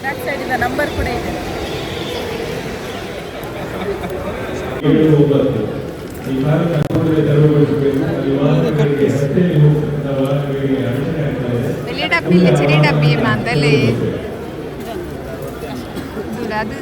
Back ಸೈಡಿಂದ number ಕೂಡ ಇದೆ ಏಳು ಒಂಬತ್ತು ಈ ಕಾರ್ಯ ಕೂಡಲೇ ತೆರವುಗೊಳಿಸಬೇಕು ವಿವಾಹಗಳಿಗೆ ರಸ್ತೆಯಲ್ಲಿ ಹೋಗುವಂತ ವಾಹನಗಳಿಗೆ ಅಡಚಣೆ ಆಗ್ತಾ ಇದೆ വലിയ ഡബ്ബില്ല ചെറിയ ഡബ്ബി മന്തല്ലേ അത്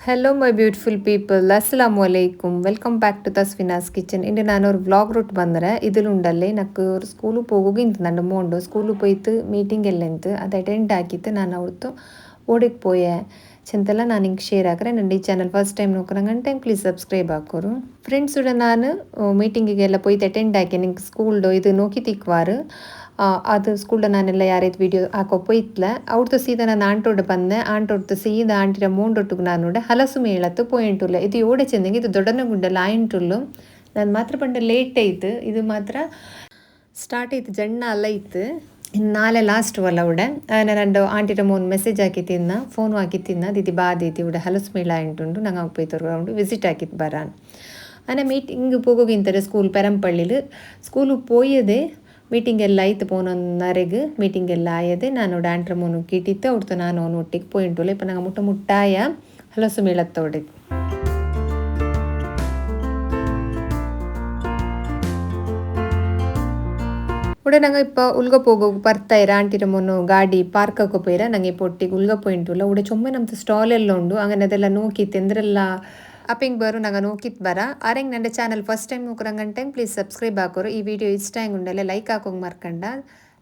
hello my beautiful people ಅಸ್ಸಲಾಮ್ ವಲೈಕುಮ್ welcome back to ತಸ್ವಿನಾಸ್ kitchen ಇಂದು ನಾನು ஒரு vlog ರೂಟ್ ಬಂದರೆ ഇതിലുണ്ടല്ലേ నాకు ഒരു സ്കൂളിൽ പോകുകയും ನನ್ನ മോണ്ട് സ്കൂളിൽ പോയിട്ട് ಮೀಟಿಂಗ್ ಎಲ್ಲ ಇತ್ತು ಅದು ಅಟೆಂಡ್ ಆಗಿತ್ತು ನಾನು ಅವತ್ತು ಓಡಿಗೆ ಪೋಯೆ ಚೆಂತೆಲ್ಲ ನಾನು ಹಿಂಗೆ ಶೇರ್ ಹಾಕ್ರೆ ನನ್ನ ಈ channel first time ನೋಡ್ಕೊಂಡಂಗೆ time please subscribe ಹಾಕೋರು ಫ್ರೆಂಡ್ಸ್ ಕೂಡ ನಾನು ಮೀಟಿಂಗಿಗೆಲ್ಲ പോയിട്ട് ಅಟೆಂಡ್ ಆಗಿ ನಿಂಗೆ ಸ್ಕೂಲ್ದು ಇದು ನೋಕಿ ತಿಕ್ವಾರು ಆ, ಅದು ಸ್ಕೂಲ್ಡ ನಾನೆಲ್ಲ ಯಾರೈತೆ ವಿಡಿಯೋ ಹಾಕೋ ಇತ್ಲ ಅವ್ರದ್ದು ಸೀದಾ ನಾನು ಆಂಟೋಡ್ ಬಂದೆ ಆಂಟೋಡ್ದು ಸೀದಾ ಆಂಟಿರ ಮೂಂಡೊಟ್ಟಿಗೆ ನಾನು ನೋಡೆ ಹಲಸು ಮೇಳತ್ತು ಪೋಯಿಂಟುಲ್ಲ ಇದು ಓಡೆ ಚೆಂದಂಗೆ ಇದು ದೊಡ್ಡನ ಗುಡ್ಡಲ್ಲ ಆಯಿಂಟುಲ್ಲು ನಾನು ಮಾತ್ರ ಪಂಡ ಲೇಟ್ ಆಯ್ತು ಇದು ಮಾತ್ರ ಸ್ಟಾರ್ಟ್ ಆಯ್ತು ಜಣ್ಣ ಅಲ್ಲ ಇತ್ತು ಇನ್ನು ನಾಳೆ ಲಾಸ್ಟ್ ಅಲ್ಲ ಉಡೆ ನಾನು ನಂದು ಆಂಟಿರ ಮೂನ್ ಮೆಸೇಜ್ ಹಾಕಿತ್ತಿನ್ನ ಫೋನ್ ಹಾಕಿತ್ತಿನ್ನ ದಿದಿ ಬಾದೈತಿ ಉಡೆ ಹಲಸು ಮೇಳ ಆಯಿಂಟುಂಡು ನಂಗೆ ಹೋಗ್పోయి ರೌಂಡು ವಿಸಿಟ್ ಹಾಕಿತ್ತು ಬರಾನ್ ಅನ್ನ ಮೀಟಿಂಗ್ ಹೋಗೋಗಿಂತಾರೆ ಸ್ಕೂಲ್ ಪೆರಂಪಳ್ಳಿಲು ಸ್ಕೂಲು ಪೋಯದೆ ಮೀಟಿಂಗ್ ಎಲ್ಲ ಆಯ್ತು ನರೆಗ್ ಮೀಟಿಂಗ್ ಎಲ್ಲ ಆಯದೆ ನಾನು ಡ್ಯಾಂಟ್ರ ಮೂನು ಕಿಟ್ಟಿತ್ತು ಅವ್ರದ್ದು ನಾನು ಅವನು ಒಟ್ಟಿಗೆ ಪೋಯಿಂಟುಲ್ಲ ಇಪ್ಪ ನಂಗೆ ಮುಟ್ಟ ಮುಟ್ಟಾಯ, ಹಲಸು ಮೇಳತ್ತ ಹೊಡೆದು ಉಡೆ ನಂಗೆ ಇಪ್ಪ ಉಲ್ಗ ಹೋಗೋಗು ಬರ್ತಾಯಿರ ಆಂಟಿರ ಮೊನ್ನು ಗಾಡಿ ಪಾರ್ಕಕ್ಕೆ ಪೋಯಿರ ನಂಗೆ ಇಪ್ಪ ಒಟ್ಟಿಗೆ ಉಲ್ಗ ಪೋಯಿಂಟುಲ್ಲ ಉಡೆ ಚೊಮ್ಮೆ ನಮ್ದು ಸ್ಟಾಲ್ ಎಲ್ಲ ಉಂಡು, ಹಂಗನೆ ಅದೆಲ್ಲ ನೋಕಿತ್ತು ಎಂದ್ರೆಲ್ಲ ಅಪ್ಪಿಂಗ್ ಬರು ನಂಗೆ ನೋಕಿತ್ ಬರ. ಆರೆಂಗ್ ನನ್ನ ಚಾನಲ್ ಫಸ್ಟ್ ಟೈಮ್ ನೋಕ್ರಂಗಂಟೆ ಪ್ಲೀಸ್ ಸಬ್ಸ್ಕ್ರೈಬ್ ಹಾಕೋರು. ಈ ವಿಡಿಯೋ ಇಷ್ಟ ಹೆಂಗೆ ಉಂಡಲ್ಲ ಲೈಕ್ ಹಾಕೋಂಗ್ ಮರ್ಕಂಡ.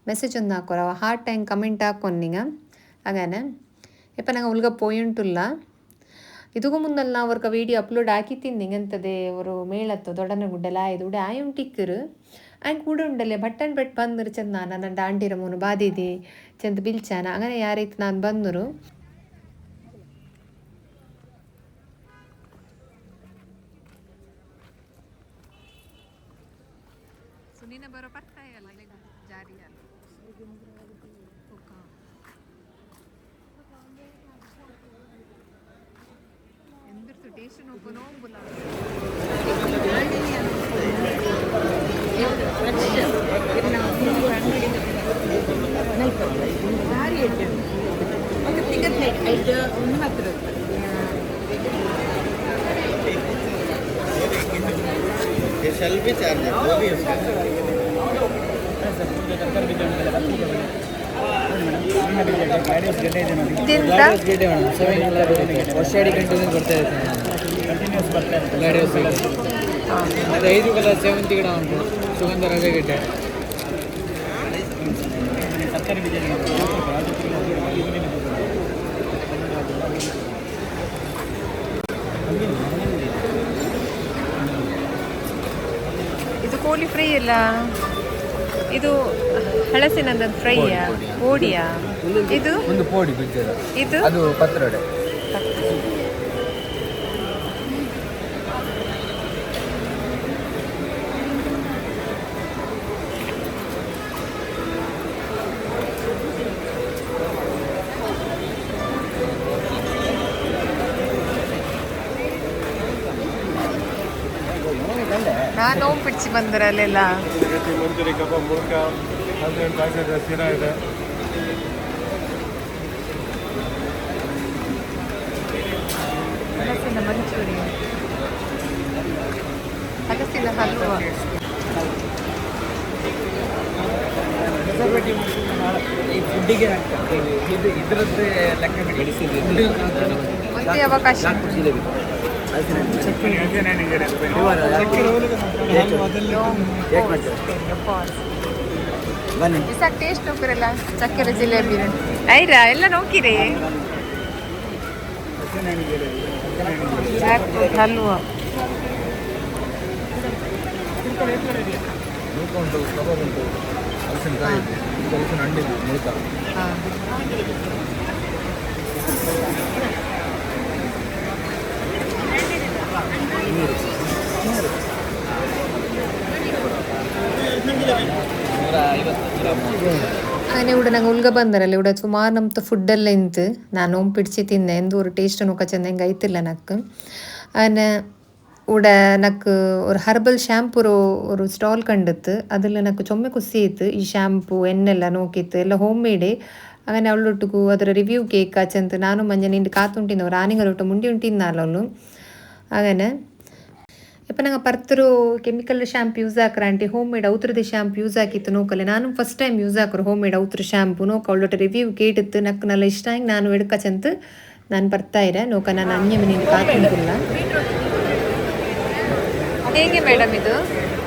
ಮೆಸೇಜ್ ಒಂದು ಹಾಕೋರ. ಹಾರ್ಟ್ ಟೈಮ್ ಕಮೆಂಟ್ ಹಾಕೊಂದಿಗ ಹಾಗಾನೆ? ಇಪ್ಪ ನಂಗೆ ಉಲ್ಗ ಪೋಯಿಂಟುಲ್ಲ ಇದಕ್ಕೂ ಮುಂದಲ್ಲ ಅವ್ರಿಗೆ ವೀಡಿಯೋ ಅಪ್ಲೋಡ್ ಹಾಕಿ ಹಾಕಿತ್ತಿಂದು ಹಿಂಗಂತದೆ ಅವರು ಮೇಳತ್ತು. ದೊಡ್ಡನ ಗುಡ್ಡಲ ಆಯ್ದು. ಉಡೆ ಆಯಂ ಟಿಕ್ಕರು ಆಯ್ಕೆ ಕೂಡ ಉಂಡಲೆ ಬಟ್ಟನ್ ಬೆಟ್ ಬಂದರು ಚೆಂದ ನಾನು. ನನ್ನ ದಾಂಡಿರ ಮೂನು ಬಾದಿದೆ. ಚೆಂದ ಬಿಲ್ಚಾನ. ಹಂಗನೆ ಯಾವ ನಾನು ಬಂದರು. सेल्फी चार्ज है वो भी उसका दिन दिन ಗಂಟೆ ಹೊಸ ಅಡಿ ಗಂಟೆ ಬರ್ತಾ ಇರ್ತೀನಿ ಕಂಟಿನ್ಯೂಸ್ ಬರ್ತಾ ಇರುತ್ತೆ. ಅದು ಐದು ಕಲರ್ ಸೇವಂತಿ ಗಿಡ ಉಂಟು. ಸುಗಂಧ ರಜೆಗೆಡ್ಡೆ. ಗಿಡ ಬೀಜ ಇದು ಕೋಳಿ ಫ್ರೈ ಇಲ್ಲ ಇದು ಹಳಸಿನ ಫ್ರೈಯಾ? ಪೋಡಿಯಾ? ಇದು? ಒಂದು ಪೋಡಿ ಇದು? ಅದು ಪತ್ರೊಡೆ. ನಾನು ನೋವು ಪಿಡ್ಸಿ ಬಂದರ ಅಲ್ಲೆಲ್ಲ ಮಂಚೂರಿ ಕಬಾಬ್ ಮುಳ್ಕ ಹದಿನೆಂಟು ಪ್ಯಾಕೆಟ್ ಸಿರಾ ಇದೆ ಹಲಸಿನ ಮಂಚೂರಿ ಹಲಸಿನ ಹಲ್ವಾ ಈ ಫುಡ್ಡಿಗೆ ಇದು ಇದರದ್ದೇ ಲೆಕ್ಕ ಬಿಡಿ ಒಂದೇ ಅವಕಾಶ ಬನ್ನಿ. ಇಸಾಕ್ ಟೇಸ್ಟ್ ನೋಕಿರಲ್ಲ ಚಕ್ಕೆರೆ ಜಿಲೇಬಿ ಐರಾ ಎಲ್ಲ ನೋಕಿರಿ ಹಲ್ವಾ. ಉಂಟು ಕಬಾಬ್ ಉಂಟು ಹಲಸಿನಕಾಯಿ ಇದೆ ಇದು ಹಲಸಿನ ಹಣ್ಣಿದೆ ಮುಳ್ಕ അങ്ങനെ ഇവിടെ ഞങ്ങൾ ഉൽഗ ബന്ധനല്ലേ? ഇവിടെ സുമാർ നമ്മുടെ ഫുഡെല്ലാം എന്ത് നനവും പിടിച്ച് തിന്നെ. എന്തോ ഒരു ടേസ്റ്റ് ഒന്നും ഒക്കെ ചെന്നേ കഴിത്തില്ല എനക്ക്. അങ്ങനെ ഇവിടെ എനക്ക് ഒരു ഹെർബൽ ഷാംപൂ ഒരു സ്റ്റോൾ കണ്ടെത്ത്. അതിൽ എനക്ക് ചുമ കുസിയത്ത് ഈ ഷാംപൂ എന്നെല്ലാം നോക്കിയത്ത് എല്ലാം ഹോം മെയ്ഡ് അങ്ങനെ അവളോട്ടുക്കു അതൊരു റിവ്യൂ കേൾക്കാ ചെന്ന് നാനും മഞ്ഞ നിന്റെ കാത്തുണ്ടിന്ന് ഒരു ആനങ്ങളോട്ട് മുണ്ടി ഉണ്ടിന്നാലോ അങ്ങനെ ಇಪ್ಪ ನಂಗೆ ಪರ್ತರು ಕೆಮಿಕಲ್ ಶ್ಯಾಂಪು ಯೂಸ್ ಹಾಕ್ರ aunty home made ಔತ್ರದ್ದು shampoo use ಹಾಕಿತ್ತು ನೋಕಲೆ ನಾನು ಫಸ್ಟ್ ಟೈಮ್ ಯೂಸ್ ಹಾಕ್ರು ಹೋಮ್ ಮೇಡ್ ಔತ್ರ ಶ್ಯಾಂಪು ನೋಕ ಅವಳೊಟ್ಟು ರಿವ್ಯೂ ಕೇಟಿತ್ತು ನಕ್ ನಲ್ಲ ಇಷ್ಟ ಆಗಿ ನಾನು ಎಡ್ಕಚಂತ ನಾನು ಬರ್ತಾ ಇರ ನೋಕ ನಾನು ಅನ್ಯ ಮನೆಯಿಂದ ಕಾತುಂಟಿಲ್ಲ ಹೇಗೆ ಮೇಡಮ್ ಇದು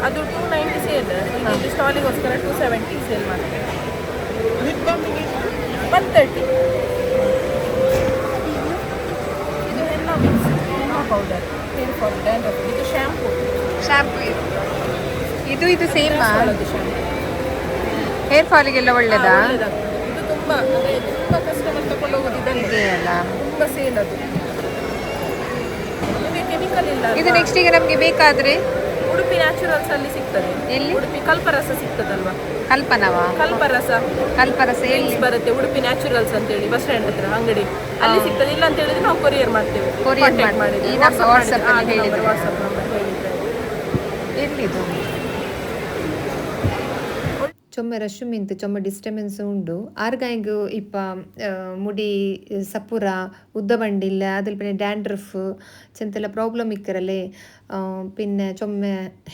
ಅದು ಟೂ ನೈಂಟಿ ಸೇಲ್ ಇಲ್ಲಿ ಸ್ಟಾಲಿಗೋಸ್ಕರ ಟೂ ಸೆವೆಂಟಿ ಸೇಲ್ ಮಾಡ್ತಾರೆ one thirty powder hair for dandruff ಇದು ಶ್ಯಾಂಪು ಶ್ಯಾಂಪು ಇದು ಇದು ಸೇಮ್ ಅದು ಶ್ಯಾಂಪು ಹೇರ್ ಫಾಲಿಗೆಲ್ಲ ಒಳ್ಳೇದಾ? ಇದು ತುಂಬ ಅಂದರೆ ತುಂಬ ಕಸ್ಟಮರ್ ತಗೊಂಡು ಹೋಗೋದು ಇದನ್ನೇ ಅಲ್ಲ. ತುಂಬ ಸೇಲ್ ಅದು. ಕೆಮಿಕಲ್ ಇಲ್ಲ ಇದು ನೆಕ್ಸ್ಟ್ ಈಗ ನಮಗೆ ಬೇಕಾದ್ರೆ ಉಡುಪಿ ನ್ಯಾಚುರಲ್ಸ್ ಅಲ್ಲಿ ಸಿಗ್ತದೆ. ಎಲ್ಲಿ? ಉಡುಪಿ ಕಲ್ಪರಸ ಸಿಗ್ತದಲ್ವಾ? ಕಲ್ಪನವಾ? ಕಲ್ಪರಸ. ಕಲ್ಪರಸ ಎಲ್ಲಿ? ಬರುತ್ತೆ ಉಡುಪಿ ನ್ಯಾಚುರಲ್ಸ್ ಅಂತ ಹೇಳಿ ಬಸ್ ಸ್ಟ್ಯಾಂಡ್ ಹತ್ರ ಅಂಗಡಿ. ಅಲ್ಲಿ ಸಿಗ್ತದೆ ಇಲ್ಲ ಅಂತ ಹೇಳಿದ್ರೆ ನಾವು ಕೊರಿಯರ್ ಮಾಡ್ತೇವೆ. ಕೊರಿಯರ್. ಮಾಡಿದ್ರೆ. WhatsApp number ಹೇಳಿದ್ರೆ. ಎಲ್ಲಿದು? ಚೊಮ್ಮೆ ರಶ್ಶು ಮಿಂತು ಚೊಮ್ಮೆ ಡಿಸ್ಟರ್ಬೆನ್ಸ್ ಉಂಡು ಆರ್ಗಾಯ್ಗ್ ಇಪ್ಪ ಆ, ಮುಡಿ ಸಪುರ ಉದ್ದ ಬಂಡಿಲ್ಲ അതിൽ പിന്നെ ഡാൻഡ്രഫ് ചെന്തെല്ല പ്രോബ്ലം ഇക്കറല്ലേ ആ, പിന്നെ ചൊമ്മ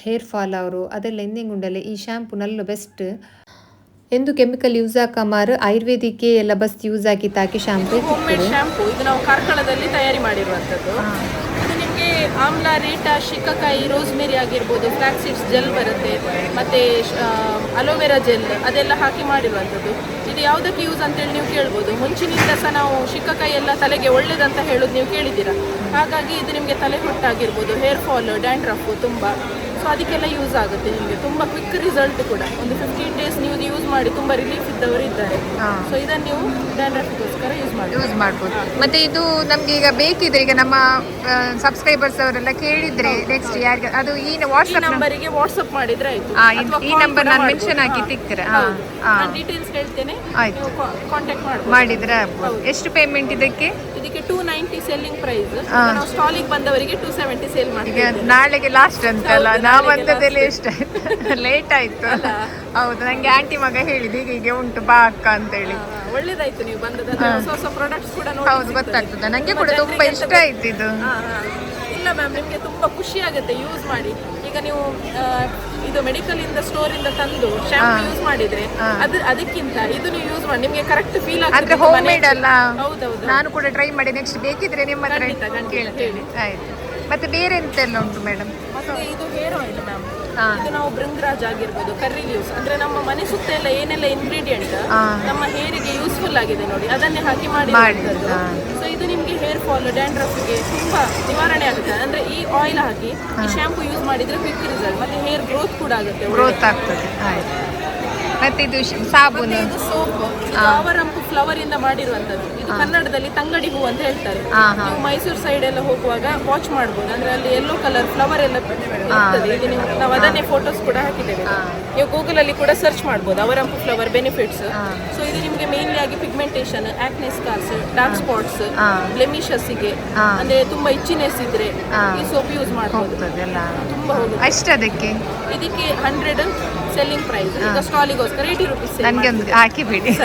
ഹെയർ ಫಾಲ್ ಅವರು ಅದೆಲ್ಲ ಎಂದಿಂಗ್ ಉಂಡಲೆ ಈ ಶ್ಯಾಂಪು ನಲ್ಲ ಬೆಸ್ಟ್ ಎಂದು ಕೆಮಿಕಲ್ ಯೂಸ್ ಹಾಕಮಾರು ಆಯುರ್ವೇದಿಕ್ಕೆ ಎಲ್ಲ ಬಸ್ ಯೂಸ್ ಹಾಕಿ ತಾಕಿ ಶಾಂಪು ಹೋಮ್ ಮೇಡ್ ಶಾಂಪೂ ಇದು ನಾವು ಕಾರ್ಕಳದಲ್ಲಿ ತಯಾರಿ ಮಾಡಿರುವಂಥದ್ದು ಇದು ನಿಮಗೆ ಆಮ್ಲ ರೀಟಾ ಶಿಕ್ಕಕಾಯಿ ರೋಸ್ಮೇರಿ ಆಗಿರ್ಬೋದು ಸೀಡ್ಸ್ ಜೆಲ್ ಬರುತ್ತೆ. ಮತ್ತು ಅಲೋವೆರಾ ಜೆಲ್ ಅದೆಲ್ಲ ಹಾಕಿ ಮಾಡಿರುವಂಥದ್ದು. ಇದು ಯಾವುದಕ್ಕೆ ಯೂಸ್ ಅಂತೇಳಿ ನೀವು ಕೇಳ್ಬೋದು. ಮುಂಚಿನಿಂದ ಸಹ ನಾವು ಶಿಕ್ಕಕಾಯಿ ಎಲ್ಲ ತಲೆಗೆ ಒಳ್ಳೇದಂತ ಹೇಳೋದು ನೀವು ಕೇಳಿದ್ದೀರಾ. ಹಾಗಾಗಿ ಇದು ನಿಮಗೆ ತಲೆ ಹೊಟ್ಟಾಗಿರ್ಬೋದು ಹೇರ್ ಫಾಲ್ ಡ್ಯಾಂಡ್ರಫ್ ತುಂಬ. ಸೊ ಅದಕ್ಕೆಲ್ಲ ಯೂಸ್ ಆಗುತ್ತೆ ನಿಮಗೆ ತುಂಬ ಕ್ವಿಕ್ ರಿಸಲ್ಟ್ ಕೂಡ ಒಂದು ಫಿಫ್ಟೀನ್ ಡೇಸ್ ನೀವು ಯೂಸ್ ಮಾಡಿ ತುಂಬ ರಿಲೀಫ್ ಇದ್ದವರು ಇದ್ದಾರೆ ಸೊ ಇದನ್ನು ನೀವು ಡ್ಯಾಂಡ್ರಫ್ಗೋಸ್ಕರ ಯೂಸ್ ಮಾಡಿ ಯೂಸ್ ಮಾಡ್ಬೋದು ಮತ್ತೆ ಇದು ನಮ್ಗೆ ಈಗ ಬೇಕಿದ್ರೆ ಈಗ ನಮ್ಮ ಸಬ್ಸ್ಕ್ರೈಬರ್ಸ್ ಅವರೆಲ್ಲ ಕೇಳಿದ್ರೆ ನೆಕ್ಸ್ಟ್ ಯಾರಿಗೆ ಅದು ಈ ಈ ವಾಟ್ಸ್ಆಪ್ ನಂಬರಿಗೆ ವಾಟ್ಸ್ಆಪ್ ಮಾಡಿದ್ರೆ ಆಯ್ತು ಆ, ಈ- ನಂಬರ್ ಈ call number ಕೂಡ ನಾನು ಮಾಡ್ಬೋದು. mention ಹಾಕಿ ಹಾ. ತಿಕ್ಕ್ರೆ. ಹಾ, ಹೌದು. ಹಾ. ನಾನು ಡೀಟೇಲ್ಸ್ ಹೇಳ್ತೇನೆ ಆಯ್ತು. ನೀವು ಕಾಂಟ್ಯಾಕ್ಟ್ ಮಾಡ್ಬೋದು ಮಾಡಿದ್ರೆ ಆಗ್ಬೋದು. ಎಷ್ಟು ಪೇಮೆಂಟ್ ಇದಕ್ಕೆ ಇದಕ್ಕೆ ಟೂ ನೈಂಟಿ ಸೆಲ್ಲಿಂಗ್ ಪ್ರೈಸ್. ನಾವು ಸ್ಟಾಲಿಗೆ ಬಂದವರಿಗೆ ಟೂ ಸೆವೆಂಟಿ ಸೇಲ್ ಈಗ ಮಾಡ್ತೀವಿ. ನಾಳೆಗೆ ಲಾಸ್ಟ್ ಅಂತಲ್ಲ ಹೌದು, ನಾವು ನಾಳೆಗೆ ಬಂದದೆಲ್ಲ last. ಲೇಟ್ ಆಯ್ತು? ಹೌದು ನಂಗೆ ಆಂಟಿ ಮಗ ಹೇಳಿದ ಈಗ ಹೀಗೆ ಉಂಟು ಬಾ ಅಕ್ಕ ಅಂತೇಳಿ ಒಳ್ಳೇದಾಯ್ತು ನೀವು ಬಂದದ್ದು. ಹೊಸ ಹೊಸ ಪ್ರಾಡಕ್ಟ್ಸ್ ಕೂಡ ನೋಡಿ ಹೌದು ಗೊತ್ತಾಗ್ತದೆ. ನಂಗೆ ಕೂಡ ತುಂಬಾ ಇಷ್ಟ ಆಯ್ತು ಇದು. ಹಾ, ಹಾ. ಇಲ್ಲ ಮ್ಯಾಮ್ ನಿಮಗೆ ತುಂಬಾ ಖುಷಿ ಆಗುತ್ತೆ ಯೂಸ್ ಮಾಡಿ. ಈಗ ನೀವು ಇದು ಮೆಡಿಕಲ್ ಇಂದ ಸ್ಟೋರ್ ಇಂದ ತಂದು ಶಾಂಪೂ ಯೂಸ್ ಮಾಡಿದ್ರೆ ಅದು ಅದಕ್ಕಿಂತ ಇದು ನೀವು ಯೂಸ್ ಮಾಡಿ ನಿಮಗೆ ಕರೆಕ್ಟ್ ಫೀಲ್ ಆಗುತ್ತೆ ಹೋಮ್ ಮೇಡ್ ಅಲ್ಲ? ಹೌದೌದು. ನಾನು ಕೂಡ ಟ್ರೈ ಮಾಡಿ ನೆಕ್ಸ್ಟ್ ಬೇಕಿದ್ರೆ ನಿಮ್ಮ ಹತ್ರ ಕೇಳ್ತೇನೆ. ಆಯ್ತು. ಮತ್ತೆ ಬೇರೆ ಎಂತೆಲ್ಲ ಉಂಟು ಮೇಡಮ್ ಮತ್ತೆ ಇದು ಹೇರ್ ಆಯಿಲ್ ಮ್ಯಾಮ್ ಇದು ನಾವು ಬೃಂಗ್ರಾಜ್ ಆಗಿರ್ಬೋದು ಕರ್ರಿ ಲೀವ್ಸ್ ಅಂದ್ರೆ ನಮ್ಮ ಮನೆ ಸುತ್ತ ಎಲ್ಲ ಏನೆಲ್ಲ ಇಂಗ್ರೀಡಿಯೆಂಟ್ ನಮ್ಮ ಹೇರಿಗೆ ಯೂಸ್ಫುಲ್ ಆಗಿದೆ ನೋಡಿ. ಅದನ್ನೇ ಹಾಕಿ ಮಾಡಿ ಇದು ನಿಮಗೆ ಹೇರ್ ಫಾಲ್ ಡ್ಯಾಂಡ್ರಫ್ಗೆ ತುಂಬಾ ನಿವಾರಣೆ ಆಗುತ್ತೆ. ಅಂದ್ರೆ ಈ ಆಯಿಲ್ ಹಾಕಿ ಈ ಶ್ಯಾಂಪು ಯೂಸ್ ಮಾಡಿದ್ರೆ ಕ್ವಿಕ್ ರಿಸಲ್ಟ್ ಮತ್ತೆ ಹೇರ್ ಗ್ರೋತ್ ಕೂಡ ಆಗುತ್ತೆ ಗ್ರೋತ್ ಆಗ್ತದೆ. ಆಯ್ತು. ಮತ್ತೆ ಇದು ಸಾಬೂನು ಇದು ಸೋಪ್ ಅವರಂಪು ಫ್ಲವರ್ ಇಂದ ಮಾಡಿರುವಂತದ್ದು ಇದು ಕನ್ನಡದಲ್ಲಿ ತಂಗಡಿ ಹೂ ಅಂತ ಹೇಳ್ತಾರೆ. ನೀವು ಮೈಸೂರು ಸೈಡ್ ಎಲ್ಲ ಹೋಗುವಾಗ ವಾಚ್ ಮಾಡ್ಬೋದು. ಅಂದ್ರೆ ಅಲ್ಲಿ ಎಲ್ಲೋ ಕಲರ್ ಫ್ಲವರ್ ಎಲ್ಲ ಇರ್ತದೆ ನೀವು ನಾವು ಅದನ್ನೇ ಫೋಟೋಸ್ ಕೂಡ ಹಾಕಿದ್ದೇವೆ. ನೀವು ಗೂಗಲ್ ಅಲ್ಲಿ ಕೂಡ ಸರ್ಚ್ ಮಾಡ್ಬೋದು. ಅವರಂಪು ಫ್ಲವರ್ ಬೆನಿಫಿಟ್ಸ್ ಸೊ ಇದು ನಿಮಗೆ ಮೇನ್ಲಿ ಆಗಿ ಪಿಗ್ಮೆಂಟೇಷನ್ ಆಕ್ನೆ ಸ್ಕಾರ್ಸ್ ಡಾರ್ಕ್ ಸ್ಪಾಟ್ಸ್ಗೆ ಅಂದ್ರೆ ತುಂಬಾ ಇಚ್ಚಿನೆಸ್ ಇದ್ರೆ ಈ ಸೋಪ್ ಯೂಸ್ ಮಾಡ್ಬೋದು. ಹೋಗ್ತದೆ ತುಂಬಾ ಹೋಗುತ್ತೆ. ಅದಕ್ಕೆ ಇದಕ್ಕೆ ಹಂಡ್ರೆಡ್ ಸೆಲ್ಲಿಂಗ್ ಪ್ರೈಸ್ ಈಗ ಸ್ಟಾಲಿಗೋಸ್ಕರ ಏಯ್ಟಿ ರುಪೀಸ್ ನನಗೆ ಒಂದು ಹಾಕಿ ಬಿಡಿ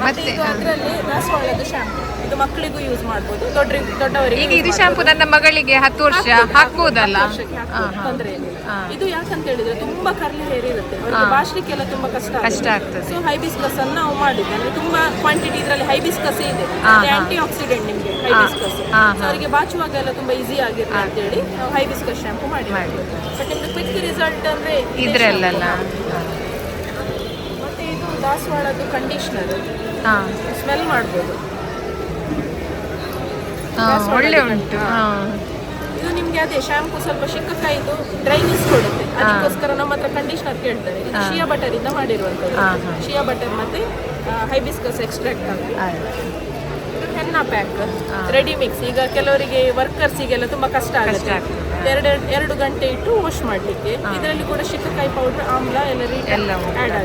ಮತ್ತೆ ಇದು ಅದರಲ್ಲಿ ರಾಸವಾಳದ ಶಾಂಪು ಇದು ಮಕ್ಕಳಿಗೂ ಯೂಸ್ ಮಾಡ್ಬೋದು. ದೊಡ್ಡ ದೊಡ್ಡವರಿಗೆ ಈಗ ಇದು ಶಾಂಪು ನನ್ನ ಮಗಳಿಗೆ ಹತ್ತು ವರ್ಷ ಹಾಕ್ಬೋದಲ್ಲ? ತೊಂದರೆ ಇದು ಯಾಕಂತ ಹೇಳಿದ್ರೆ ತುಂಬಾ ಕರ್ಲಿ ಹೇರ್ ಇರುತ್ತೆ. ಅವ್ರಿಗೆ ಬಾಷ್ಲಿಕ್ಕೆಲ್ಲ ತುಂಬಾ ಕಷ್ಟ ಕಷ್ಟ ಆಗ್ತದೆ. ಸೊ ಹೈಬಿಸ್ಕಸ್ ಅನ್ನು ನಾವು ಮಾಡಿದ್ದೆ ಅಂದ್ರೆ ತುಂಬಾ ಕ್ವಾಂಟಿಟಿ ಇದರಲ್ಲಿ ಹೈಬಿಸ್ಕಸ್ ಇದೆ. ಆಂಟಿ ಆಕ್ಸಿಡೆಂಟ್ ನಿಮಗೆ ಹೈಬಿಸ್ಕಸ್ ಅವರಿಗೆ ಬಾಚುವಾಗ ಎಲ್ಲ ತುಂಬಾ ಈಸಿ ಆಗಿರುತ್ತೆ ಅಂತ ಹೇಳಿ ನಾವು ಹೈಬಿಸ್ಕಸ್ ಶಾಂಪು ಮಾಡಿ ಬಟ್ ನಿಮ್ದು ಕ್ವಿಕ್ ರಿಸಲ್ಟ್ ಅಂದ್ರೆ ಇದ್ರಲ್ಲ ಮತ್ತೆ ಇದು ದಾಸವಾಳದ್ದು ಕಂಡೀಷನರ್ ಹಾ. ಸ್ಮೆಲ್ ಮಾಡ್ಬೋದು. ಒಳ್ಳೆ ಉಂಟು. ಹಾ. ಇದು ನಿಮ್ಗೆ ಅದೇ ಶಾಂಪೂ ಸ್ವಲ್ಪ ಶಿಕ್ಕಕಾಯಿದು ಡ್ರೈನೆಸ್ ಕೊಡುತ್ತೆ. ಅದಕ್ಕೋಸ್ಕರ ನಮ್ಮ ಹತ್ರ ಕಂಡೀಷನರ್ ಕೇಳ್ತಾರೆ. ಇದು ಶಿಯಾ ಬಟರ್ ಇಂದ ಮಾಡಿರುವಂತದ್ದು. ಶಿಯಾ ಬಟರ್ ಮತ್ತೆ ಹೈಬಿಸ್ಕಸ್ ಎಕ್ಸ್ಟ್ರಾಕ್ಟ್. ಇದು ಹೆನ್ನ ಪ್ಯಾಕ್ ರೆಡಿ ಮಿಕ್ಸ್ ಈಗ ಕೆಲವರಿಗೆ ವರ್ಕರ್ಸಿಗೆಲ್ಲ ತುಂಬಾ ಕಷ್ಟ ಆಗುತ್ತೆ. ಎರಡು ಎರಡು ಗಂಟೆ ಇಟ್ಟು ವಾಶ್ ಮಾಡ್ಲಿಕ್ಕೆ. ಇದರಲ್ಲಿ ಕೂಡ ಶಿಕ್ಕಕಾಯಿ ಪೌಡರ್ ಆಮ್ಲ ಎಲ್ಲ ಎಲ್ಲ. ಆ್ಯಡ್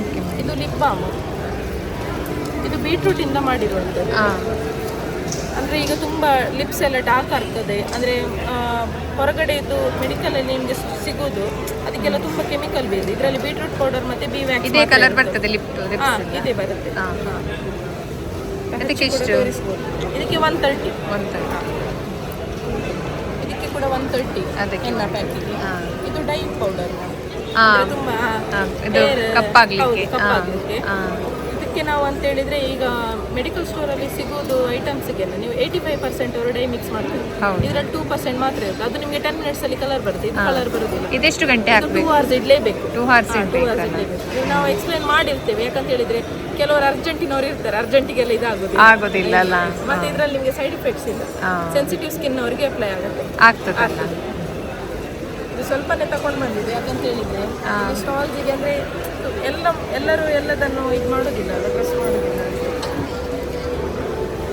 ಓಕೆ ಇದು ಲಿಪ್ ಬಾಮ್ ಇದು ಬೀಟ್ರೂಟ್ ಇಂದ ಮಾಡಿರುವಂಥದ್ದು. ಅಂದ್ರೆ ಈಗ ತುಂಬ ಲಿಪ್ಸ್ ಎಲ್ಲ ಡಾರ್ಕ್ ಆಗ್ತದೆ. ಅಂದರೆ ಮೆಡಿಕಲ್ ಮೆಡಿಕಲಲ್ಲಿ ನಿಮಗೆ ಸಿಗೋದು ಅದಕ್ಕೆಲ್ಲ ತುಂಬ ಕೆಮಿಕಲ್ ಬೇರೆ. ಇದರಲ್ಲಿ ಬೀಟ್ರೂಟ್ ಪೌಡರ್ ಮತ್ತು ಬಿ ವ್ಯಾಕ್ಸ್ ಇದೇ ಕಲರ್ ಬರ್ತದೆ ಲಿಪ್ ಹಾಂ ಇದೇ ಬರುತ್ತೆ ಅದಕ್ಕೆ ಎಷ್ಟು? ಇದಕ್ಕೆ ಒನ್ ತರ್ಟಿ ಒಂದು ಇದಕ್ಕೆ ಕೂಡ ಒನ್ ತರ್ಟಿ ಅದಕ್ಕೆ. ಎಲ್ಲ ಪ್ಯಾಕಿಗೆ. ಇದು ಡೈ ಪೌಡರ್ ತುಂಬಾ ಕಪ್ಪಾಗ್ಲಿಕ್ಕೆ. ಇದಕ್ಕೆ ನಾವು ಅಂತ ಹೇಳಿದ್ರೆ ಈಗ ಮೆಡಿಕಲ್ ಸ್ಟೋರ್ ಅಲ್ಲಿ ಸಿಗೋದು ಐಟಮ್ಸ್ಗೆಲ್ಲ ನೀವು ಏಯ್ಟಿ ಫೈವ್ ಪರ್ಸೆಂಟ್ ಅವರು ಡೈ ಮಿಕ್ಸ್ ಮಾಡ್ತೀವಿ ಇದರಲ್ಲಿ ಟೂ ಪರ್ಸೆಂಟ್ ಮಾತ್ರ ಇರುತ್ತೆ. ಅದು ನಿಮಗೆ ಟೆನ್ ಮಿನಿಟ್ಸ್ ಅಲ್ಲಿ ಕಲರ್ ಬರುತ್ತೆ. ಇದು ಕಲರ್ ಬರುದಿಲ್ಲ. ಇದೆಷ್ಟು ಗಂಟೆ ಟೂ ಅವರ್ಸ್ ಇಡ್ಲೇಬೇಕು. ಟೂ ಅವರ್ಸ್ ಇಡ್ಲೇಬೇಕು. ನಾವು ಎಕ್ಸ್ಪ್ಲೈನ್ ಮಾಡಿರ್ತೇವೆ. ಯಾಕಂತ ಹೇಳಿದ್ರೆ ಕೆಲವರು ಅರ್ಜೆಂಟಿನವರು ಇರ್ತಾರೆ. ಅರ್ಜೆಂಟಿಗೆಲ್ಲ ಇದಾಗೋದಿಲ್ಲ. ಆಗೋದಿಲ್ಲ ಅಲ್ಲ? ಮತ್ತೆ ಇದರಲ್ಲಿ ನಿಮಗೆ ಸೈಡ್ ಎಫೆಕ್ಟ್ಸ್ ಇಲ್ಲ. ಸೆನ್ಸಿಟಿವ್ ಸ್ಕಿನ್ ಅವರಿಗೆ ಅಪ್ಲೈ ಆಗುತ್ತೆ. ಆಗ್ತದೆ. ಇದು ಸ್ವಲ್ಪನೇ ತಗೊಂಡು ಬಂದಿದೆ. ಯಾಕಂತ ಹೇಳಿದ್ರೆ ಸ್ಟಾಲ್ಸಿಗೆ ಅಂದ್ರೆ ಎಲ್ಲ ಎಲ್ಲರೂ ಎಲ್ಲದನ್ನು ಇದು ಮಾಡೋದಿಲ್ಲ ಅಲ್ಲ ಟ್ರಸ್ಟ್ ಮಾಡೋದಿಲ್ಲ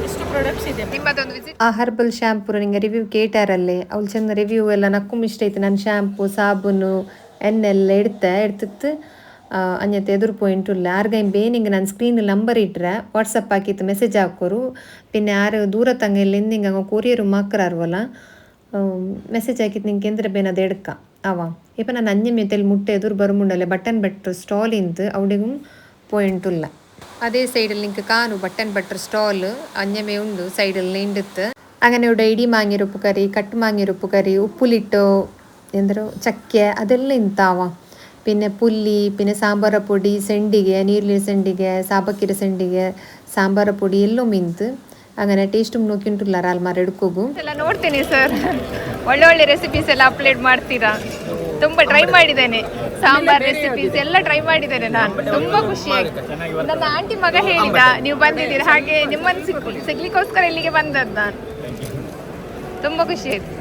ಇಷ್ಟು ಪ್ರಾಡಕ್ಟ್ಸ್ ಇದೆ ನಿಮ್ಮದೊಂದು ವಿಸಿಟ್ ಆ ಹರ್ಬಲ್ ಶ್ಯಾಂಪು ನಿಂಗೆ ರಿವ್ಯೂ ಕೇಟಾರಲ್ಲೇ ಅವ್ಳು ಚಂದ ರಿವ್ಯೂ ಎಲ್ಲ ನಕ್ಕು ಇಷ್ಟ ಐತೆ ನನ್ನ ಶ್ಯಾಂಪು ಸಾಬೂನು ಎಣ್ಣೆ ಎಲ್ಲ ಇಡ್ತೆ എടുത്തിട്ട് ಅನ್ಯತೆ ಎದುರು പോയിന്റ് ಇಲ್ಲ ಆರ್ಗೈ ಬೇನಿಂಗ್ ನಾನು ಸ್ಕ್ರೀನ್ ನಂಬರ್ ಇಟ್ರೆ ವಾಟ್ಸಪ್ ಹಾಕಿತ್ತು ಮೆಸೇಜ್ ಹಾಕೋರು പിന്നെ ಆರು ದೂರ ತಂಗ ಇಲ್ಲ ಇಂದಿಂಗ ಕೊರಿಯರು ಮಾಕ್ರಾರ್ವಲ್ಲ ಮೆಸೇಜ್ ಹಾಕಿತ್ತು ನಿಂಗೆ ಎಂದ್ರೆ ಬೇನದು ಎಡ್ಕ ಅವ ಇಪ್ಪ ನಾನು ಅಂಜೆ ಮೇತಲ್ಲಿ ಮುಟ್ಟೆ ಎದುರು ಬರುಮುಂಡಲ್ಲೇ ಬಟನ್ ಬಟ್ರ್ ಸ್ಟಾಲ್ ಇಂದು ಅವಡಿಗೂ ಪಾಯಿಂಟ್ ಇಲ್ಲ ಅದೇ ಸೈಡಲ್ಲಿ ನಿಂಗೆ ಕಾನು ಬಟನ್ ಬಟ್ರ್ ಸ್ಟಾಲ್ ಅಂಜಮೆ ಉಂಡು ಸೈಡಲ್ಲಿ ನಿಂಡುತ್ತೆ അങ്ങനെ ഇവിടെ ഇടി മാങ്ങിയൊരു ഉപ്പ് കറി കട്ട് മാങ്ങിയൊരു ഉപ്പ് കറി ഉപ്പുലിട്ടോ ಎಂದರು ಚಕ್ಕೆ ಅದೆಲ್ಲ ಇಂತಾವ പിന്നെ പുല്ലി പിന്നെ സാമ്പാർ പൊടി ಸೆಂಡಿಗೆ ನೀರ್ಲಿ ಸೆಂಡಿಗೆ ಸಾಬಕ್ಕಿರ ಸೆಂಡಿಗೆ ಸಾಂಬಾರ ಪೊಡಿ ಎಲ್ಲೋ ಮಿಂತು അങ്ങനെ ಟೇಸ್ಟ್ ನೋಕಿಂಟುಲ್ಲ ರಾಲ್ಮಾರ್ ಎಡ್ಕೋಗು ಎಲ್ಲ ನೋಡ್ತೀನಿ ಸರ್ ಒಳ್ಳೆ ಒಳ್ಳೆ ರೆಸಿಪೀಸ್ ಎಲ್ಲ ಅಪ್ಲೋಡ್ ಮಾಡ್ತೀರಾ? ತುಂಬಾ ಟ್ರೈ ಮಾಡಿದ್ದೇನೆ. ಸಾಂಬಾರ್ ರೆಸಿಪೀಸ್ ಎಲ್ಲ ಟ್ರೈ ಮಾಡಿದ್ದೇನೆ ನಾನು. ತುಂಬಾ ಖುಷಿ ಆಯ್ತು. ನನ್ನ ಆಂಟಿ ಮಗ ಹೇಳಿದ, ನೀವು ಬಂದಿದ್ದೀರಾ? ಹಾಗೆ ನಿಮ್ಮನ್ನು ಸಿಕ್ಕು ಸಿಗ್ಲಿಕ್ಕೋಸ್ಕರ ಇಲ್ಲಿಗೆ ಬಂದದ್ದು ನಾನು. ತುಂಬಾ ಖುಷಿ ಆಯ್ತು.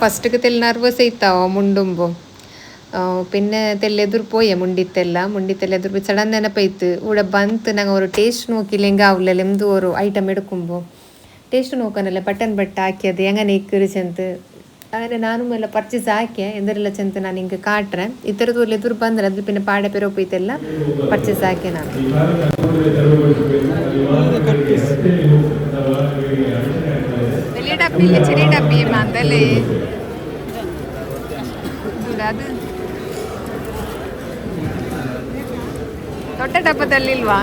ಫಸ್ಟ್ಗೆ ತೆಲ್ ನರ್ವಸ್ ಐತಾವ, ಮುಂಡುಂಬು? പിന്നെ ತೆಲ್ಲೆದುರು ಪೋಯೆ ಮುಂಡಿತ್ತೆಲ್ಲ ಮುಂಡಿತ್ತೆಲ್ಲ ಪೋಯಿ ಸಡನ್ ನೆನಪೈತು ಊಡ ಬಂತು ನಂಗೆ ಅವರು ಟೇಸ್ಟ್ ನೋಕಿಲೆಂಗ ಅವಲ್ಲ ಎಂದು ஒரு ಐಟಮ್ எடுக்கும்போ ടേസ്റ്റ് നോക്കാനല്ല പെട്ടെന്ന് പെട്ടാക്കിയത് എങ്ങനെ ഇക്കറി ചെന്ത് അങ്ങനെ നാനും എല്ലാം പർച്ചേസ് ആക്കിയ എന്തെല്ലാം ചെന്ത് ഞാൻ നിങ്ങൾക്ക് കാട്ടേ ഇത്തരത്തിൽ ഒരു എതിർ ബന്ധന അതിൽ പിന്നെ പാടെ പേരോ പോയിട്ടെല്ലാം പർച്ചേസ് ആക്കിയ ഞാൻ വലിയ ഡബ്ബില്ല ചെറിയ ഡബ്ബിയും അതല്ലേ അത് ದೊಡ್ಡ ಡಬ್ಬದಲ್ಲಿ ಇಲ್ವಾ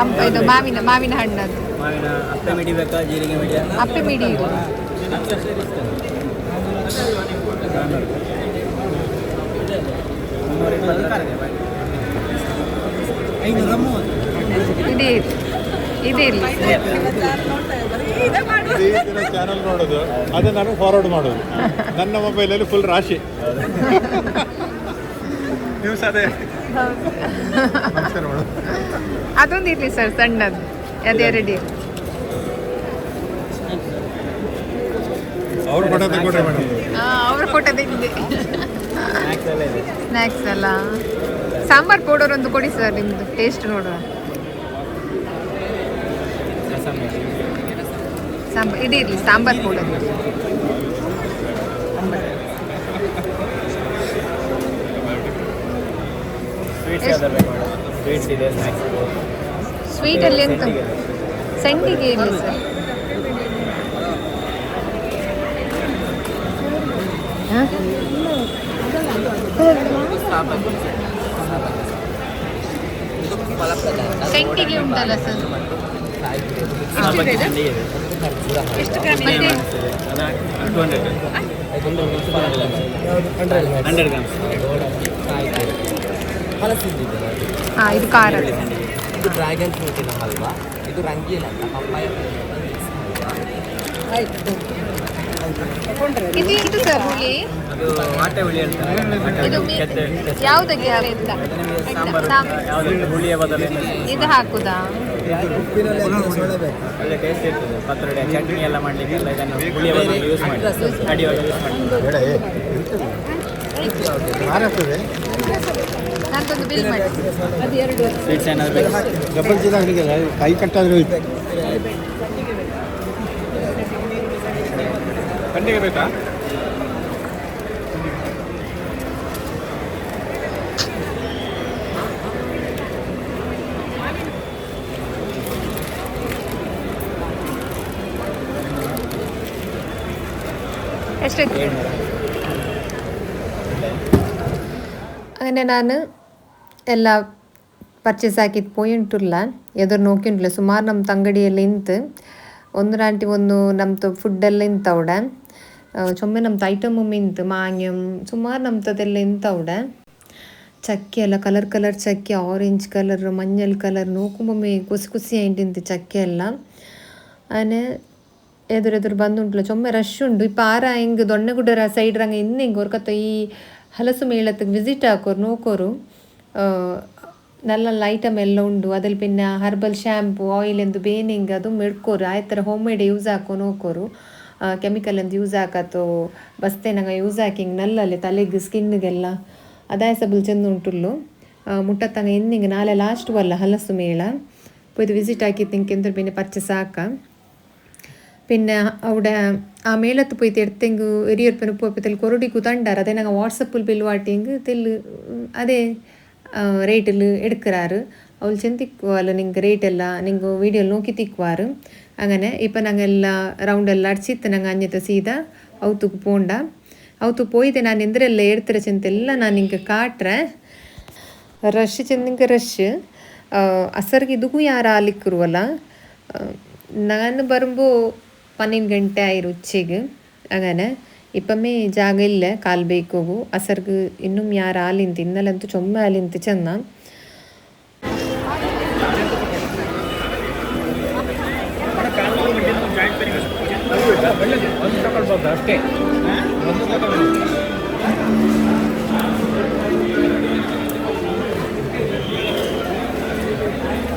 ಅಂ- ಇದು ಮಾವಿನ ಮಾವಿನ ಹಣ್ಣದು. ಮಾವಿನ ಅಪ್ಪೆ ಮಿಡಿ ಬೇಕಾ ಜೀರಿಗೆ ಮಿಡಿ ಅಪ್ಪೆ ಮಿಡಿ ಇಲ್ಲ ಇದೇ ಇದೇ ಇರಲಿ. ಚಾನಲ್ ನೋಡೋದು. ಅದು ನಾನು ಫಾರ್ವರ್ಡ್ ಮಾಡೋದು. ನನ್ನ ಮೊಬೈಲಲ್ಲಿ ಫುಲ್ ರಾಶಿ. ನ್ಯೂಸ್ ಅದೇ ಅದೊಂದು ಇರಲಿ ಸರ್ ಸಣ್ಣದು. ಅದೇ ರೆಡಿ ಅವ್ರು ಫೋಟೋ ತಗೊಂಡ್ರೆ ಮೇಡಮ್. ಅವ್ರ ಫೋಟೋ ಇದೆ. ಸ್ನ್ಯಾಕ್ಸ್ ಅಲ್ಲ. ಸಾಂಬಾರ್ ಪೌಡರ್ ಒಂದು ಕೊಡಿ ಸರ್ ನಿಮ್ದು ಟೇಸ್ಟ್ ನೋಡುವ. ಸಾಂಬಾರ್ ಇದೇ ಇರಲಿ ಸಾಂಬಾರ್ ಪೌಡರ್. ಸ್ವೀಟ್ಸ್ ಅಲ್ಲಿ ಇದೆ ಇದೆ. ಸ್ವೀಟಲ್ಲಿ ಎಂತ? ಸೆಂಡಿಗೆ ಇಲ್ಲ ಸರ್. ಸೆಂಟಿಗೆ ಉಂಟಲ್ಲ ಸರ್. ಎಷ್ಟು ಗ್ರಾಮ್ ಮತ್ತೆ ಟು ಹಂಡ್ರೆಡ್ ಹಂಡ್ರೆಡ್ ಗ್ರಾಮ್ಸ್. ಹಾಂ ಇದು ಖಾರ. ಇದು ಡ್ರ್ಯಾಗನ್ ಫ್ರೂಟಿನ ಹಲ್ವಾ ಇದು ರಂಗೀಲ ಅಂತ ಪಪ್ಪಾಯ ಇದು ಇದು ಸರ್ ಹುಳಿ? ಅದು ಹುಳಿ ಅಂತ. ಇದು ಯಾವುದಕ್ಕೆ ಅಂತ? ಸಾಂಬಾರು ಸಾಂಬ್- ಯಾವುದು ಹುಳಿಯ ಬದಲು ಇದು ಹಾಕುದಾ? ಒಳ್ಳೆ ಟೇಸ್ಟ್ ಇರ್ತದೆ. ಪತ್ರೊಡೆ ಚಟ್ನಿ ಎಲ್ಲ ಮಾಡಲಿಕ್ಕೆಲ್ಲ ಇದನ್ನು ಹುಳಿಯ ಬದಲು ಯೂಸ್ ಮಾಡಿ ಅಡಿಯುವಾಗ ಯೂಸ್ ಮಾಡಿ ನಂದೊಂದು ಬಿಲ್ ಮಾಡಿ ಸ್ವೀಟ್ಸ್ ಏನಾದ್ರು ಬೇಕು? ಡಬಲ್ ಚೀಲ ಕೈ ಕಟ್ಟಾದ್ರೆ ಬೇಕಾ? ಎಷ್ಟೈತೆ അങ്ങനെ ഞാൻ ಎಲ್ಲ ಪರ್ಚೇಸ್ ಹಾಕಿದ್ದು ಪೋಯಿ ಉಂಟುಲ್ಲ ಎದುರು ನೋಕಿ ಉಂಟುಲ್ಲ ಸುಮಾರು ನಮ್ಮ ತಂಗಡಿಯಲ್ಲಿ ಇಂತು ಒಂದು ರಾಂಟಿ ಒಂದು ನಮ್ದು ಫುಡ್ಡೆಲ್ಲ ಇಂತವಡ ಚೊಮ್ಮೆ ನಮ್ದು ಐಟಮ್ ಇಂತು ಮಾಂಗ್ಯಂ ಸುಮಾರು ನಮ್ದದೆಲ್ಲ ಇಂತವಡ ಚಕ್ಕೆ ಎಲ್ಲ ಕಲರ್ ಕಲರ್ ಚಕ್ಕೆ ಆರೆಂಜ್ ಕಲರ್ ಮಂಜಲ್ ಕಲರ್ ನೋಕುಂಬೊಮ್ಮೆ ಕುಸಿ ಕುಸಿ ಆಯಿಂಟಿಂತು ಚಕ್ಕೆ ಎಲ್ಲ ಆನೆ ಎದುರೆದುರು ಬಂದುಂಟ್ಲ ಚೊಮ್ಮೆ ರಶ್ ಉಂಡು ಇಪ್ಪ ಆರ ಹಿಂಗೆ ದೊಣ್ಣೆಗುಡ್ಡರ ಸೈಡ್ ರಂಗ ಇನ್ನು ಹಿಂಗೆ ಹೊರ್ಕತ್ತ ಈ ಹಲಸು ಮೇಳಕ್ಕೆ ವಿಸಿಟ್ ಆಕೋರು ನೋಕೋರು ನಲ್ಲ ಐಟಮ್ ಎಲ್ಲ ಉಂಡು ಅದಲ್ ಪಿನ್ನ ಹರ್ಬಲ್ ಶ್ಯಾಂಪು ಆಯಿಲ್ ಎಂದು ಬೇನಿಂಗ್ ಅದು ಮೆಡ್ಕೋರು ಆ ಥರ ಹೋಮ್ ಮೇಡ್ ಯೂಸ್ ಹಾಕೋ ನೋಕೋರು ಕೆಮಿಕಲ್ ಎಂದು ಯೂಸ್ ಹಾಕತ್ತೋ ಬಸ್ತೆ ನಂಗೆ ಯೂಸ್ ಹಿಂಗೆ ನಲ್ಲಲ್ಲಿ ತಲೆಗೆ ಸ್ಕಿನ್ಗೆಲ್ಲ ಅದಾಯಸಬಲ್ ಚೆಂದ ಉಂಟುಲ್ಲು. ಮುಟ್ಟತ್ತಂಗ ಎಂದಿಂಗ್ ನಾಳೆ ಲಾಸ್ಟ್ ಅಲ್ಲ ಹಲಸು ಮೇಳ. ಇದು ವಿಸಿಟ್ ಹಾಕಿ ತಿಂಕೆಂದ್ರೆ ಬೇನೆ ಪರ್ಚೇಸ್ ಹಾಕ. പിന്നെ അവിടെ ആ ಮೇಲತ್ತು ಪೋಯ್ತು ಎಡ್ತೆಂಗು ಎರಿಯರ್ಪೆನು ಪೋಪೆತಲ್ಲಿ ಕೊರಡಿ ಕುತಂಡಾರ ಅದೇ ನಂಗೆ ವಾಟ್ಸಪ್ಪಲ್ ಬಿಲ್ ವಾಟಿಂಗ್ ತೆಲ್ಲು ಅದೇ ರೇಟಲ್ಲಿ ಎಡ್ಕರಾರು ಅವ್ಳು ಚೆಂದ ತಿಕ್ಕುವಾಲು ನಿಂಗೆ ರೇಟ್ ಎಲ್ಲ ನಿಂಗೆ ವೀಡಿಯೋಲಿ ನೋಕಿ ತಿಕ್ಕುವಾರು അങ്ങനെ ഇപ്പം ഞങ്ങളെല്ലാ റൗണ്ടെല്ലാം അടിച്ചിട്ട് ഞങ്ങൾ അഞ്ഞത്തെ സീത അവത്തുക്ക് പോണ്ട അവത്തു പോയത് ഞാൻ എന്തിരെല്ലാം എടുത്തിര ചെന്നെല്ലാം ഞാൻ നിങ്ങൾക്ക് കാട്ടുറേ റഷ് ചെന്നിങ്ക റഷ് അസർക്ക് ഇതുക്കും യാരാലിക്കുറുവല്ല ഞാൻ വരുമ്പോൾ ಪನ್ನಿನ ಗಂಟೆ ആയിരു ರುಚಿಗೆ അങ്ങനെ ಇಪ್ಪಮ್ಮೆ ಜಾಗ ಇಲ್ಲ ಕಾಲು ಬೇಕೋಗು ಅಸರ್ಗು ಇನ್ನುം ಯಾರು ಆಲಿಂತ ಇನ್ನಲಂತೂ ಚೊಮ್ಮ ಆಲಿಂತ ಚೆನ್ನ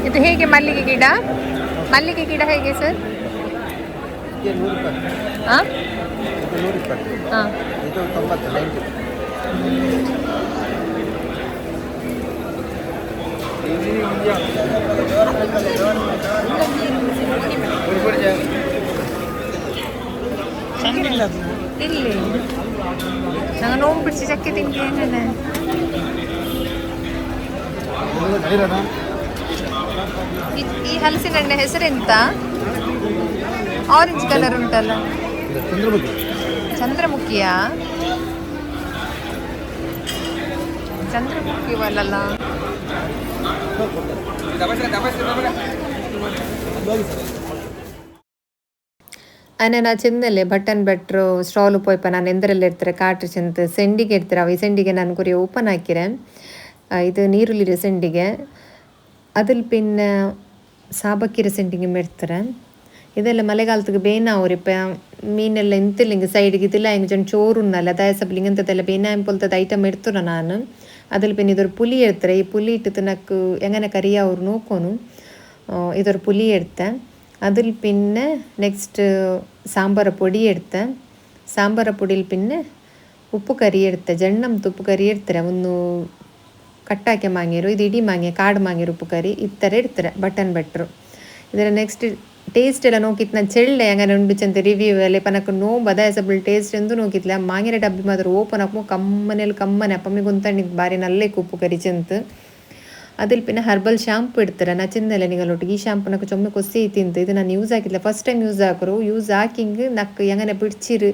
ಇದು ಹೇಗೆ ಮಲ್ಲಿಗೆ ಗಿಡ ಮಲ್ಲಿಗೆ ಗಿಡ ಹೇಗೆ ಸರ್ ಹಾಂ ಹಾಂ ಇಲ್ಲಿ ನಂಗೆ ನೋವು ಬಿಡಿಸಿ ಚಕ್ಕೆ ತಿಂಡಿ ಏನೇನೆ ಈ- ಈ ಹಲಸಿನ ಹಣ್ಣಿನ ಹೆಸರೆಂತ? ಆರೆಂಜ್ ಕಲರ್ ಉಂಟಲ್ಲ? ಚಂದ್ರಮುಖಿಯಾ? ಚಂದ್ರಮುಖಿವಲ್ಲ ಅನ್ನ ನಾ ಚೆಂದಲ್ಲೇ ಬಟನ್ ಬಟ್ರು ಸ್ಟಾಲ್ ಪೋಯ್ಪ ನಾನು ಎಂದರಲ್ಲಿ ಇರ್ತಾರೆ ಕಾಟ್ರು ಚೆಂದ ಸೆಂಡಿಗೆ ಇರ್ತಾರೆ ಅವು ಈ ಸೆಂಡಿಗೆ ನಾನು ಕುರಿ ಓಪನ್ ಹಾಕಿರೆ. ಆ, ಇದು ನೀರುಳ್ಳಿರ ಸೆಂಡಿಗೆ. ಅದಲ್ಲಿ ಪಿನ್ನ ಸಾಬಕ್ಕಿರ ಸೆಂಡಿಗೆ ಮೆಡ್ತಾರೆ ಇದೆಲ್ಲ ಮಳೆಗಾಲದಾಗ ಬೇನ ಅವರಿಪ್ಪ ಮೀನೆಲ್ಲ ಇಂತಿಲ್ಲ ಹಿಂಗೆ ಸೈಡ್ಗೆ ಇದಿಲ್ಲ ಹಿಂಗೆ ಜನ ಚೋರುನ್ನಲ್ಲ ತಯಾರಿಸಬ್ಲಿ ಇಂಥದ್ದೆಲ್ಲ ಬೇನ ಇಂಪೊಲ್ತದ ಐಟಮ್ ಎಡ್ತುರ ನಾನು ಅದ್ರ ಪಿನ್ ಇದೊರು ಪುಲಿ ಎಡ್ತಾರೆ ಈ ಪುಲಿ ಇಟ್ಟು ನಕ್ಕು ಎಂಗನ ಕರಿಯ ಅವ್ರು ನೋಕೋನು ಇದೊರು ಪುಲಿ ಎಡ್ತೇன் அதில் பின்ன நெக்ஸ்ட்டு சாம்பாரை பொடி எடுத்தேன் சாம்பாரை பொடியில் பின்ன உப்பு கறி எடுத்தேன் ஜெண்ணம்த்து உப்பு கறி எடுத்துறேன் ஒன்று ಕಟ್ಟಾಕೆ ಮಾಂಗಿರು ಇದು ಇಡೀ ಮಾಂಗೆ ಕಾಡು ಮಾಂಗಿರು ಉಪ್ಪು ಕರಿ ಈ ಥರ ಇಡ್ತಾರೆ ಬಟನ್ ಬೆಟ್ರು ಇದರ ನೆಕ್ಸ್ಟ್ ಟೇಸ್ಟ್ ಎಲ್ಲ ನೋಕಿತ್ತು ನಾನು ಚೆಳ್ಳೆ ಹಂಗಾರೆ ಉಂಡು ಚಂದ ರಿವ್ಯೂ ಎಲ್ಲ ಪನಕ್ಕೆ ನೋ ಬದಾಯಿಸಬಲ್ ಟೇಸ್ಟ್ ಎಂದು ನೋಕಿತ್ಲೆ ಮಾಂಗಿನ ಡಬ್ಬಿ ಮಾತ್ರ ಓಪನ್ ಹಾಕೋ ಕಮ್ಮನೆಯಲ್ಲಿ ಕಮ್ಮನೆ ಅಪ್ಪಮ್ಮಿ ಗುಂತಣ್ಣಿಗೆ ಬಾರಿ ನಲ್ಲೇ ಉಪ್ಪು ಕರಿ ಚೆಂತು അതിൽ പിന്നെ ഹെർബൽ ഷാമ്പു എടുത്തരാ ഞാൻ ചെന്നല്ല നിങ്ങളോട്ട് ഈ ഷാമ്പുനൊക്കെ ചുമ കൊസി തിന്ത് ഇത് ನಾನು ಯೂಸ್ ಆಗಿಲ್ಲ first time use ಹಾಕರು use Hawking ನಕ್ಕು ಹೆಂಗನೆ ಬಿಡ್ಚಿರು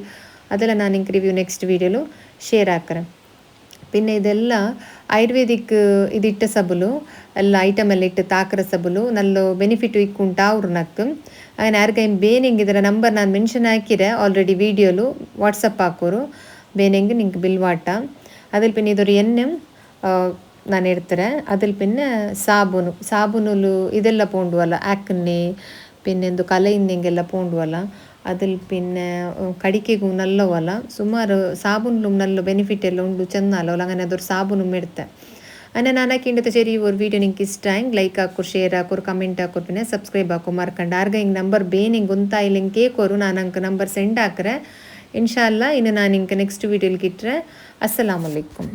ಅದೆಲ್ಲ ನಾನು ನಿಂಗೆ ರಿವ್ಯೂ ನೆಕ್ಸ್ಟ್ ವೀಡಿಯೋಲು ಶೇರ್ ಹಾಕರೆ പിന്നെ ಇದೆಲ್ಲ ಆಯುರ್ವೇದಿಕ್ ಇದಿಟ್ಟ ಸಬಲು ಎಲ್ಲ ಐಟಮ್ ಎಲ್ಲ ಇಟ್ಟು ತಾಕರ ಸಬಲು നല്ല ಬೆನಿಫಿಟ್ ಇಕ್ಕುಂಟ ಅವ್ರು ನಕ್ಕು അങ്ങനെ ആർക്കെങ്കിലും ಬೇನೆಂಗ್ ಇದರ ನಂಬರ್ ನಾನು ಮೆನ್ಷನ್ ಹಾಕಿರೆ ಆಲ್ರೆಡಿ ವೀಡಿಯೋಲು ವಾಟ್ಸಪ್ ಹಾಕೋರು ಬೇನೆಂಗ್ ನಿಂಗೆ ಬಿಲ್ ವಾಟ അതിൽ പിന്നെ ഇതൊരു എണ്ണ ನಾನು ಇಡ್ತಾರೆ അതിൽ പിന്നെ ಸಾಬೂನು ಸಾಬೂನುಲು ಇದೆಲ್ಲ ಪೋಂಡುವಲ್ಲ ಆ್ಯಕ್ನೆ പിന്നെന്തു ಕಲೆಯಿಂದೆಲ್ಲ ಪೋಂಡುವಲ್ಲ ಅದಲ್ಲಿ ಪಿನ್ನೆ ಕಡಿಕೆಗು ನಲ್ಲವಲ್ಲ ಸುಮಾರು ಸಾಬೂನ್ಲು ನಲ್ಲು ಬೆನಿಫಿಟ್ ಎಲ್ಲ ಉಂಡು ಚೆನ್ನಲ್ಲ അങ്ങനെ അതൊരു സാബുനും എടുത്ത അങ്ങനെ നാനാക്കിണ്ടത്തെ ശരി ഈ ഒരു വീഡിയോ നിങ്ങൾക്ക് ഇഷ്ടമായെങ്കിൽ ലൈക്ക് ആക്കൂർ ഷെയർ ആക്കൂർ കಮೆಂಟ್ ആക്കൂർ പിന്നെ സബ്സ്ക്രൈബ് ആക്കൂ മറക്കണ്ട ആർಗ ಹಿಂಗೆ ನಂಬರ್ ಬೇನೆ ಗೊತ್ತಾಯಿಲ್ಲ ಕೇಕೋರು ನಾನು ಅಂಕ ನಂಬರ್ ಸೆಂಡ್ ಹಾಕ್ರೆ ಇನ್ಶಾಲ್ಲ ಇನ್ನು ನಾನು ಹಿಂಗೆ ನೆಕ್ಸ್ಟ್ ವೀಡಿಯೋಲಿ ಇಟ್ಟರೆ ಅಸ್ಸಲಾಮಲೈಕುಮ್